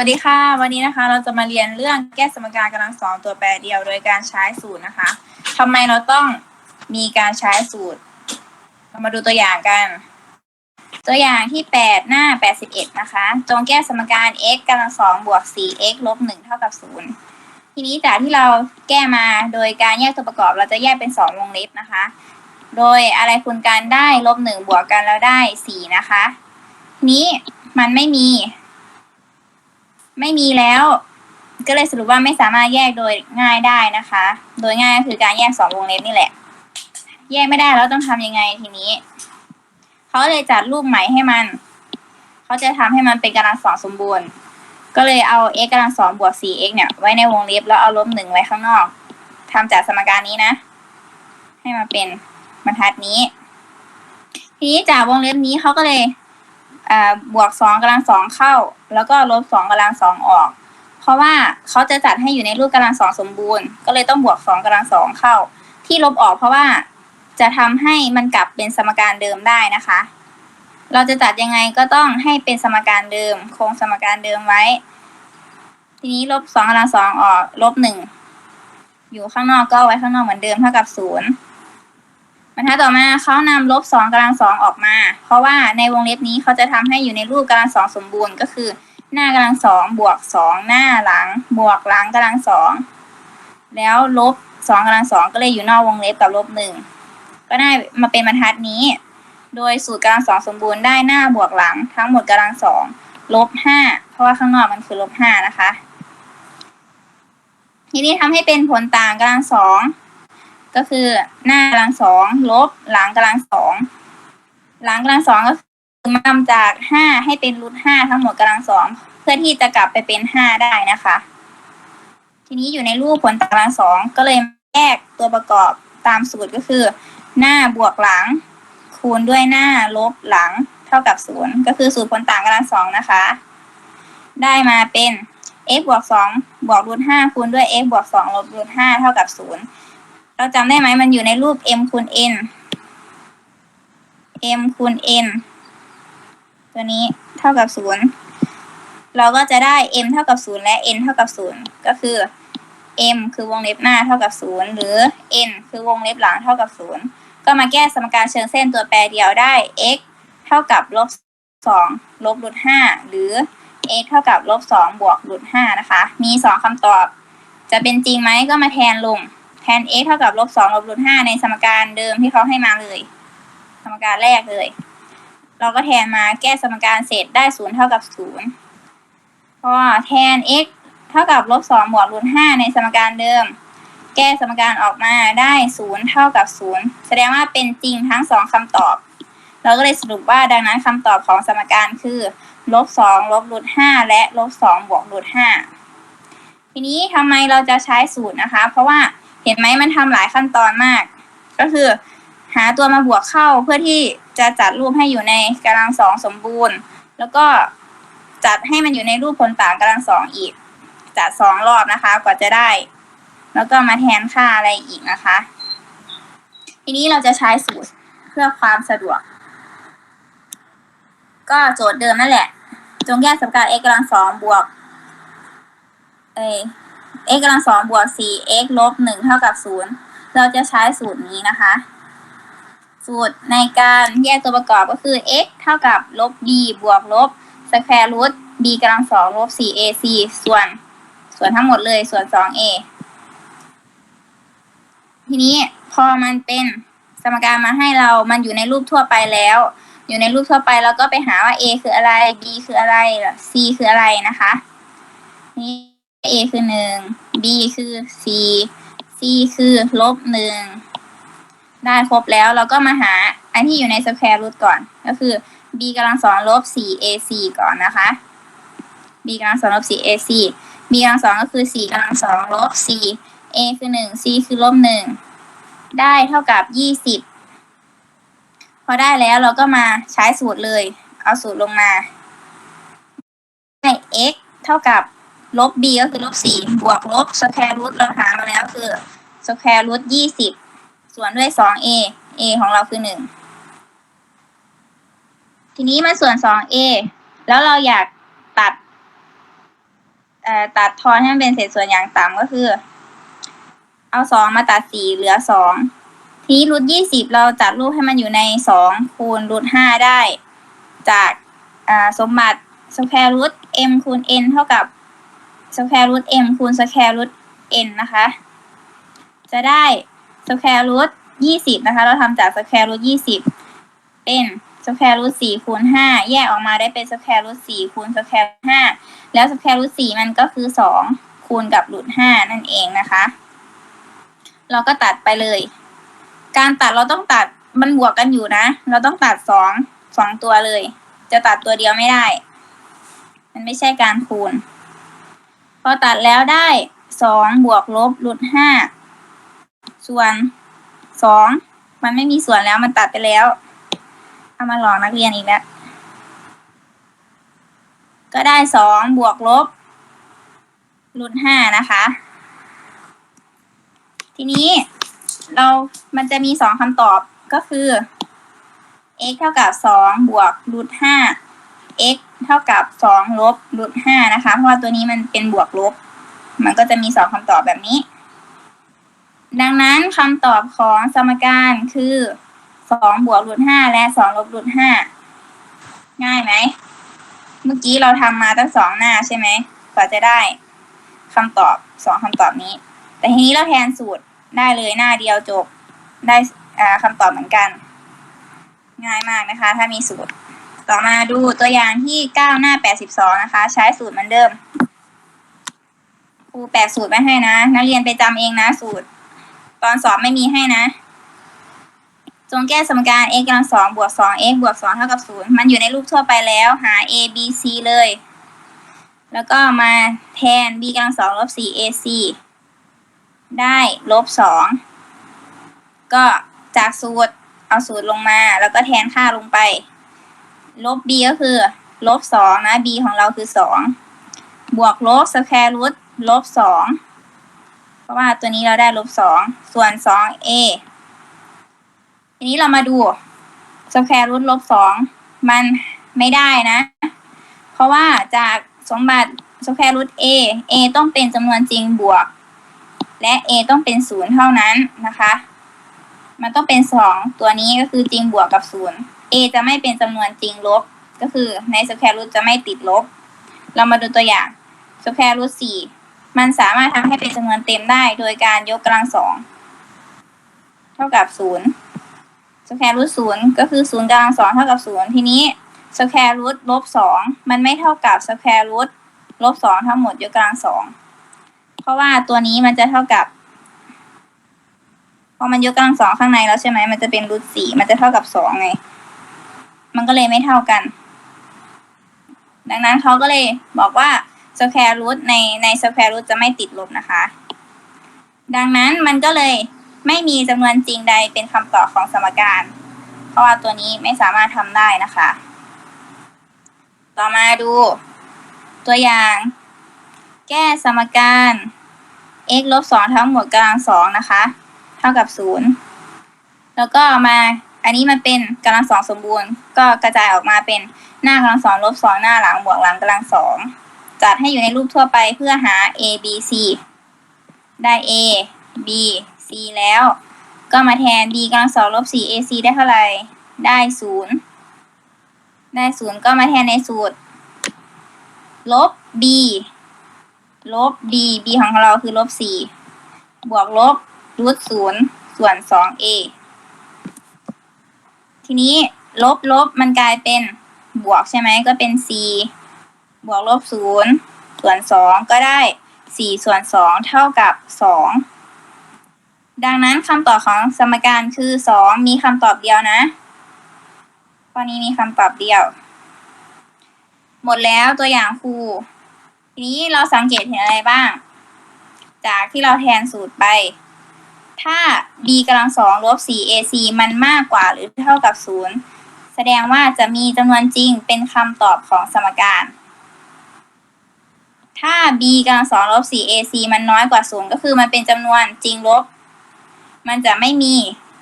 สวัสดีค่ะ วันนี้นะคะเราจะมาเรียนเรื่องแก้สมการกำลังสองตัวแปรเดียว โดยการใช้สูตรนะคะทำไมเราต้องมีการใช้สูตร เรามาดูตัวอย่างกัน ตัวอย่างที่แปดหน้าแปดสิบเอ็ดนะคะ จงแก้สมการ x กำลังสองบวกสี่ x ลบหนึ่งเท่ากับศูนย์ทีนี้จากที่เราแก้มาโดยการแยกตัวประกอบเราจะแยกเป็นสองวงเล็บนะคะ โดยอะไรคูณกันได้ลบหนึ่งบวกกันแล้วได้สี่นะคะทีนี้มันไม่มี ไม่มีแล้ว ก็เลยสรุปว่าไม่สามารถแยกโดยง่ายได้นะคะ โดยง่ายก็คือการแยกสองวงเล็บนี่แหละ แยกไม่ได้แล้วต้องทำยังไงทีนี้ เขาเลยจัดรูปใหม่ให้มัน เขาจะทำให้มันเป็นกำลังสองสมบูรณ์ ก็เลยเอา x กำลังสองบวก 4x เนี่ย ไว้ในวงเล็บแล้วเอาลบหนึ่งไว้ข้างนอกทำจากสมการนี้นะ ให้มาเป็นบรรทัดนี้ ทีนี้จากวงเล็บนี้เขาก็เลย อ่าบวกสองกำลังสองเข้า แล้วก็ลบสองกำลังสองออก เพราะว่าเขาจะจัดให้อยู่ในรูปกำลังสองสมบูรณ์ ก็เลยต้องบวกสองกำลังสองเข้า ที่ลบออกเพราะว่าจะทำให้มันกลับเป็นสมการเดิมได้นะคะ เราจะจัดยังไงก็ต้องให้เป็นสมการเดิม คงสมการเดิมไว้ ทีนี้ลบสองกำลังสองออกลบหนึ่งอยู่ข้างนอกก็ไว้ข้างนอกเหมือนเดิมเท่ากับศูนย์ บรรทัดต่อมาเขานำลบสองกำลังสองออกมา เพราะว่าในวงเล็บนี้เขาจะทำให้อยู่ในรูปกำลังสองสมบูรณ์ก็คือ หน้ากำลังสองบวกสองหน้าหลัง บวกหลังกำลังสองแล้วลบสองกำลังสองก็เลยอยู่นอกวงเล็บกับลบหนึ่งก็ได้มาเป็นบรรทัดนี้ โดยสูตรกำลังสองสมบูรณ์ได้หน้าบวกหลัง ทั้งหมดกำลังสองลบห้าเพราะว่าข้างนอกมันคือลบห้านะคะ ทีนี้ทำให้เป็นผลต่างกำลังสอง ก็คือหน้ากำลังสองลบหลังกำลังสองหลังกำลังสองก็คือมันำจากห้าให้เป็นรูทห้าทั้งหมดกำลังสองเพื่อที่จะกลับไปเป็นห้าได้นะคะ ทีนี้อยู่ในรูปผลต่างกำลังสองก็เลยแยกตัวประกอบตามสูตรก็คือ หน้าบวกหลัง คูณด้วยหน้าลบหลังเท่ากับศูนย์ก็คือสูตรผลต่างกำลังสองนะคะ ได้มาเป็น x บวกสองบวกรูทห้าคูณด้วย x บวกสองลบรูทห้าเท่ากับศูนย์ เราจำได้ไหมมันอยู่ในรูป m คูณ n m คูณ n ตัวนี้เท่ากับศูนย์เราก็จะได้ m เท่ากับศูนย์และ n เท่ากับศูนย์ก็คือ m คือวงเล็บหน้าเท่ากับศูนย์หรือ n คือวงเล็บหลังเท่ากับศูนย์ก็มาแก้สมการเชิงเส้นตัวแปรเดียวได้ x เท่ากับลบสองลบรูทห้าหรือ x เท่ากับลบสองบวกรูทห้านะคะ มีสองคำตอบ จะเป็นจริงไหมก็มาแทนลง แทน x เท่ากับลบสองลบรูทห้าในสมการเดิมที่เขาให้มาเลย สมการแรกเลย เราก็แทนมาแก้สมการเสร็จได้ศูนย์เท่ากับศูนย์พอแทน x เท่ากับลบสองบวกรูทห้าในสมการเดิม แก้สมการออกมาได้ศูนย์เท่ากับศูนย์แสดงว่าเป็นจริงทั้งสองคำตอบ เราก็เลยสรุปว่าดังนั้นคำตอบของสมการคือลบสองลบรูทห้าและลบสองบวกรูทห้าทีนี้ทำไมเราจะใช้สูตรนะคะ เพราะว่า ห็นไหมมันทำหลายขั้นตอนมาก ก็คือ หาตัวมาบวกเข้าเพื่อที่จะจัดรูปให้อยู่ในกำลังสองสมบูรณ์ แล้วก็จัดให้มันอยู่ในรูปผลต่างกำลังสองอีก จัดสองรอบนะคะกว่าจะได้ แล้วก็มาแทนค่าอะไรอีกนะคะ ทีนี้เราจะใช้สูตรเพื่อความสะดวก ก็โจทย์เดิมนั่นแหละ จงแยกสมการ x กำลังสองบวก เอ x กำลังสองบวกสี่ x ลบหนึ่งเท่ากับศูนย์เราจะใช้สูตรนี้นะคะ สูตรในการแยกตัวประกอบก็คือ x เท่ากับลบ b บวกลบสแควร์รูท b กำลังสองลบ 4ac ส่วน ส่วนทั้งหมดเลยส่วน 2a ทีนี้พอมันเป็นสมการมาให้เรา มันอยู่ในรูปทั่วไปแล้ว อยู่ในรูปทั่วไปเราก็ไปหาว่า a คืออะไร b คืออะไร c คืออะไรนะคะ นี่ a คือหนึ่ง b คือ4 c คือลบหนึ่งได้ครบแล้วเราก็มาหาอันที่อยู่ในสแควร์รูทก่อน ก็คือ b กำลังสองลบ 4ac ก่อนนะคะ b กำลังสองลบ 4ac b กำลังสองก็คือ 4กำลังสองลบ 4 a คือหนึ่ง c คือลบหนึ่งได้เท่ากับ 20 พอได้แล้วเราก็มาใช้สูตรเลย เอาสูตรลงมาให้ x เท่ากับ ลบ b ก็คือลบ4บวกลบสแควร์รูทเราหามาแล้วคือสแควร์รูท20ส่วนด้วย 2a a ของเราคือ1ทีนี้มาส่วน 2a แล้วเราอยากตัดตัดทอนให้มันเป็นเศษส่วนอย่างต่ำก็คือ เอาสองมาตัดสี่เหลือสองทีนี้รูทยี่สิบเราจัดรูปให้มันอยู่ในสองคูณรูทห้าได้ จากสมบัติสแควรูท m คูณ n เท่ากับ สแควรูท m คูณสแควรูท n นะคะ จะได้สแควรูทยี่สิบนะคะ เราทำจากสแควรูทยี่สิบเป็นสแควรูทสี่คูณห้าแยกออกมาได้เป็นสแควรูทสี่คูณสแควรูทห้าแล้วสแควรูทสี่มันก็คือสองคูณกับรูทห้านั่นเองนะคะ เราก็ตัดไปเลย การตัดเราต้องตัดมันบวกกันอยู่นะ เราต้องตัดสองสองตัวเลย จะตัดตัวเดียวไม่ได้ มันไม่ใช่การคูณ อตัดแล้วได้สองบวกลบรูทห้าส่วนสองมันไม่มีส่วนแล้วมันตัดไปแล้ว เอามาหลอกนักเรียนอีกแล้ว ก็ได้สองบวกลบรูทห้านะคะ ทีนี้เรามันจะมีสองคำตอบก็คือ x เท่ากับสองบวกรูทห้า x เท่ากับสองลบรูทห้านะคะ เพราะว่าตัวนี้มันเป็นบวกลบ มันก็จะมีสองคำตอบแบบนี้ ดังนั้นคำตอบของสมการคือสองบวกรูทห้าและสองลบรูทห้าง่ายไหม เมื่อกี้เราทำมาตั้งสองหน้าใช่ไหมกว่าจะได้คำตอบสองคำตอบนี้ แต่ทีนี้เราแทนสูตรได้เลยหน้าเดียวจบได้คำตอบเหมือนกัน ง่ายมากนะคะ ถ้ามีสูตร ต่อมาดูตัวอย่างที่เก้าหน้าแปดสิบสองนะคะ ใช้สูตรเหมือนเดิมครูแปดสูตรไว้ให้นะ นักเรียนไปจำเองนะสูตร ตอนสอบไม่มีให้นะ จงแก้สมการ x กำลังสองบวกสอง x บวกสองเท่ากับศูนย์มันอยู่ในรูปทั่วไปแล้ว หา a b c เลย แล้วก็มาแทน b กำลังสองลบสี่ ac ได้ลบสองก็จากสูตรเอาสูตรลงมา แล้วก็แทนค่าลงไป ลบ b ก็คือ ลบสองนะ b ของเราคือสองบวกลบสแควรูทลบสองเพราะว่าตัวนี้เราได้ลบสองส่วนสอง a ทีนี้เรามาดูสแควรูทลบสองมันไม่ได้นะ เพราะว่าจากสมบัติสแควรูท a a ต้องเป็นจำนวนจริงบวก และ a ต้องเป็นศูนย์เท่านั้นนะคะ มันต้องเป็นสองตัวนี้ก็คือจริงบวกกับศูนย์ a จะไม่เป็นจำนวนจริงลบ ก็คือในสแควรูทจะไม่ติดลบ เรามาดูตัวอย่างสแควรูทสี่มันสามารถทำให้เป็นจำนวนเต็มได้โดยการยกกำลังสองเท่ากับศูนย์สแควรูทศูนย์ก็คือศูนย์กำลังสองเท่ากับศูนย์ทีนี้สแควรูทลบสองมันไม่เท่ากับสแควรูทลบสองทั้งหมดยกกำลังสองเพราะว่าตัวนี้มันจะเท่ากับพอมันยกกำลังสองข้างในแล้วใช่ไหมมันจะเป็นรูทสี่มันจะเท่ากับสองไง มันก็เลยไม่เท่ากัน ดังนั้นเขาก็เลยบอกว่าสแควร์รูทในในสแควร์รูทจะไม่ติดลบนะคะ ดังนั้นมันก็เลยไม่มีจำนวนจริงใดเป็นคำตอบของสมการ เพราะว่าตัวนี้ไม่สามารถทำได้นะคะ ต่อมาดูตัวอย่าง แก้สมการ x ลบสองทั้งหมดกำลังสองนะคะ เท่ากับศูนย์แล้วก็มา อันนี้มันเป็นกำลังสองสมบูรณ์ ก็กระจายออกมาเป็นหน้ากำลังสองลบสองหน้าหลังบวกหลังกำลังสองจัดให้อยู่ในรูปทั่วไปเพื่อหา a b c ได้ a b c แล้ว ก็มาแทน b กำลังสองลบสี่ a c ได้เท่าไหร่ ได้ศูนย์ได้ศูนย์ก็มาแทนในสูตร ลบ b ลบ b b ของเราคือลบสี่บวกลบรูทศูนย์ส่วนสอง a ทีนี้ลบลบมันกลายเป็นบวกใช่ไหมก็เป็น c บวกลบศูนย์ส่วนสองก็ได้สี่ส่วนสองเท่ากับสองดังนั้นคำตอบของสมการคือสองมีคำตอบเดียวนะข้อนี้มีคำตอบเดียว หมดแล้วตัวอย่างครูทีนี้เราสังเกตเห็นอะไรบ้าง จากที่เราแทนสูตรไป ถ้า b กำลังสองลบ 4ac มันมากกว่าหรือเท่ากับศูนย์แสดงว่าจะมีจำนวนจริงเป็นคำตอบของสมการ ถ้า b กำลังสองลบ 4ac มันน้อยกว่าศูนย์ก็คือมันเป็นจำนวนจริงลบ มันจะไม่มี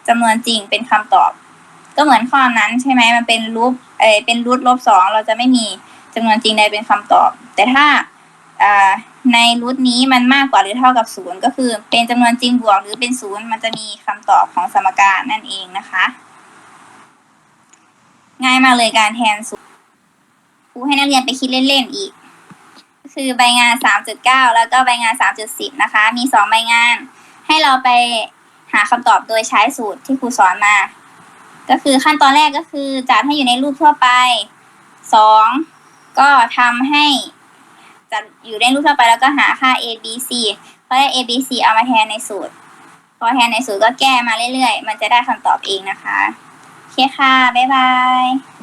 จำนวนจริงเป็นคำตอบ ก็เหมือนข้อนั้นใช่ไหมมันเป็นรูปเออเป็นรูทลบสองเราจะไม่มีจำนวนจริงใดเป็นคำตอบ แต่ถ้าอ่า b รูทนี้มันมากกว่าหรือเท่ากับศูนย์ก็คือ เป็นจำนวนจริงบวกหรือเป็นศูนย์มันจะมีคำตอบของสมการนั่นเองนะคะ ง่ายมากเลยการแทนศูนย์ครูให้นักเรียนไปคิดเล่นๆอีก ก็คือใบงาน 3.9 แล้วก็ใบงาน 3.10 นะคะ มีสองใบงาน ให้เราไปหาคำตอบโดยใช้สูตรที่ครูสอนมา ก็คือขั้นตอนแรกก็คือจัดให้อยู่ในรูปทั่วไปสองก็ทำให้ จะอยู่ในรูปทั่วไปแล้วก็หาค่า a b c เพอได้ a b c เอามาแทนในสูตร พอแทนในสูตรก็แก้มาเรื่อยๆ มันจะได้คำตอบเองนะคะ โอเคค่ะ บ๊ายบาย